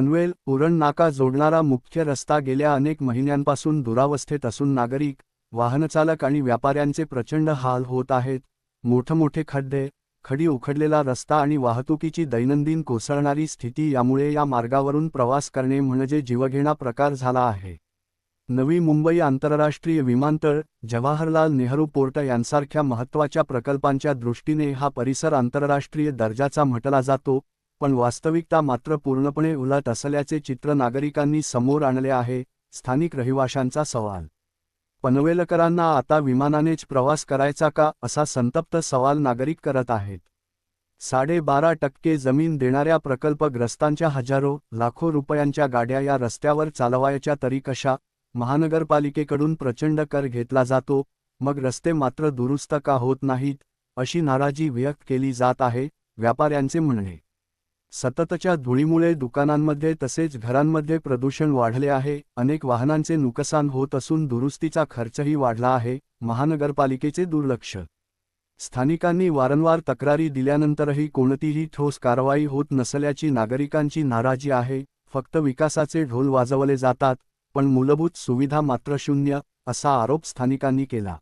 पनवेल उरण नाका जोडणारा मुख्य रस्ता गेल्या अनेक महिन्यांपासून दुरावस्थेत असून नागरिक वाहनचालक आणि व्यापाऱ्यांचे प्रचंड हाल होत आहेत. मोठमोठे खड्डे खडी उखडलेला रस्ता आणि वाहतुकीची दैनंदिन कोसळणारी स्थिती यामुळे या मार्गावरून प्रवास करणे म्हणजे जीवघेणा प्रकार झाला आहे. नवी मुंबई आंतरराष्ट्रीय विमानतळ जवाहरलाल नेहरू पोर्ट यांसारख्या महत्त्वाच्या प्रकल्पांच्या दृष्टीने हा परिसर आंतरराष्ट्रीय दर्जाचा म्हटला जातो पण वास्तविकता मात्र पूर्णपणे उलट असल्याचे चित्र नागरिकांनी समोर आणले आहे स्थानिक रहिवाशांचा सवाल. पनवेलकरांना आता विमानानेच प्रवास करायचा का असा संतप्त सवाल नागरिक करत आहेत. साडेबारा टक्के जमीन देणाऱ्या प्रकल्पग्रस्तांच्या हजारो लाखो रुपयांच्या गाड्या या रस्त्यावर चालवायच्या तरी कशा महानगरपालिकेकडून प्रचंड कर घेतला जातो मग रस्ते मात्र दुरुस्त का होत नाहीत अशी नाराजी व्यक्त केली जात आहे व्यापाऱ्यांचे म्हणणे. सततच्या धुळीमुळे दुकानांमध्ये तसेच घरांमध्ये प्रदूषण वाढले आहे. अनेक वाहनांचे नुकसान होत असून दुरुस्तीचा खर्चही वाढला आहे. महानगरपालिकेचे दुर्लक्ष. स्थानिकांनी वारंवार तक्रारी दिल्यानंतरही कोणतीही ठोस कारवाई होत नसल्याची नागरिकांची नाराजी आहे. फक्त विकासाचे ढोल वाजवले जातात पण मूलभूत सुविधा मात्र शून्य असा आरोप स्थानिकांनी केला.